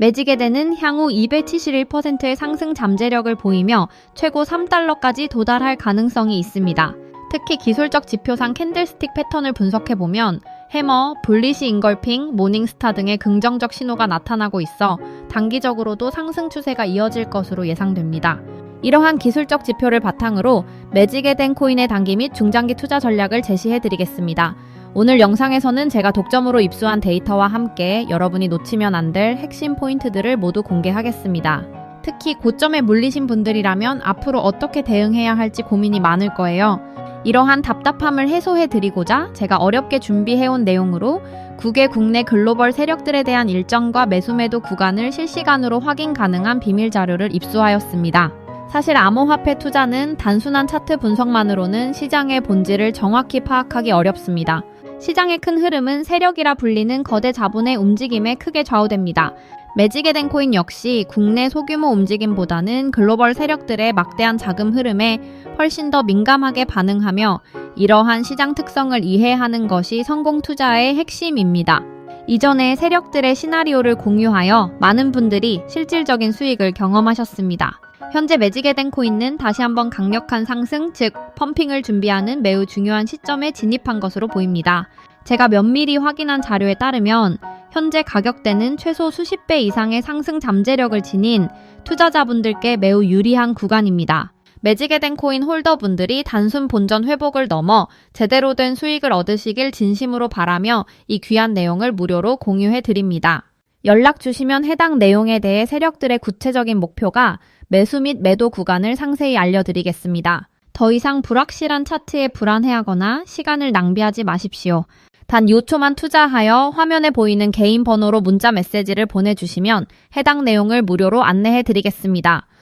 매직에덴은 향후 271%의 상승 잠재력을 보이며 최고 3달러까지 도달할 가능성이 있습니다. 특히 기술적 지표상 캔들스틱 패턴을 분석해보면 해머, 블리시 인걸핑, 모닝스타 등의 긍정적 신호가 나타나고 있어 단기적으로도 상승 추세가 이어질 것으로 예상됩니다. 이러한 기술적 지표를 바탕으로 매직에 된 코인의 단기 및 중장기 투자 전략을 제시해 드리겠습니다. 오늘 영상에서는 제가 독점으로 입수한 데이터와 함께 여러분이 놓치면 안 될 핵심 포인트들을 모두 공개하겠습니다. 특히 고점에 물리신 분들이라면 앞으로 어떻게 대응해야 할지 고민이 많을 거예요. 이러한 답답함을 해소해 드리고자 제가 어렵게 준비해온 내용으로 국외 국내 글로벌 세력들에 대한 일정과 매수매도 구간을 실시간으로 확인 가능한 비밀 자료를 입수하였습니다. 사실 암호화폐 투자는 단순한 차트 분석만으로는 시장의 본질을 정확히 파악하기 어렵습니다. 시장의 큰 흐름은 세력이라 불리는 거대 자본의 움직임에 크게 좌우됩니다. 매직에 된 코인 역시 국내 소규모 움직임보다는 글로벌 세력들의 막대한 자금 흐름에 훨씬 더 민감하게 반응하며 이러한 시장 특성을 이해하는 것이 성공 투자의 핵심입니다. 이전에 세력들의 시나리오를 공유하여 많은 분들이 실질적인 수익을 경험하셨습니다. 현재 매직에 된 코인은 다시 한번 강력한 상승, 즉 펌핑을 준비하는 매우 중요한 시점에 진입한 것으로 보입니다. 제가 면밀히 확인한 자료에 따르면 현재 가격대는 최소 수십 배 이상의 상승 잠재력을 지닌 투자자분들께 매우 유리한 구간입니다. 매직에 된 코인 홀더분들이 단순 본전 회복을 넘어 제대로 된 수익을 얻으시길 진심으로 바라며 이 귀한 내용을 무료로 공유해 드립니다. 연락 주시면 해당 내용에 대해 세력들의 구체적인 목표가 매수 및 매도 구간을 상세히 알려드리겠습니다. 더 이상 불확실한 차트에 불안해하거나 시간을 낭비하지 마십시오. 단 요초만 투자하여 화면에 보이는 개인 번호로 문자 메시지를 보내주시면 해당 내용을 무료로 안내해 드리겠습니다.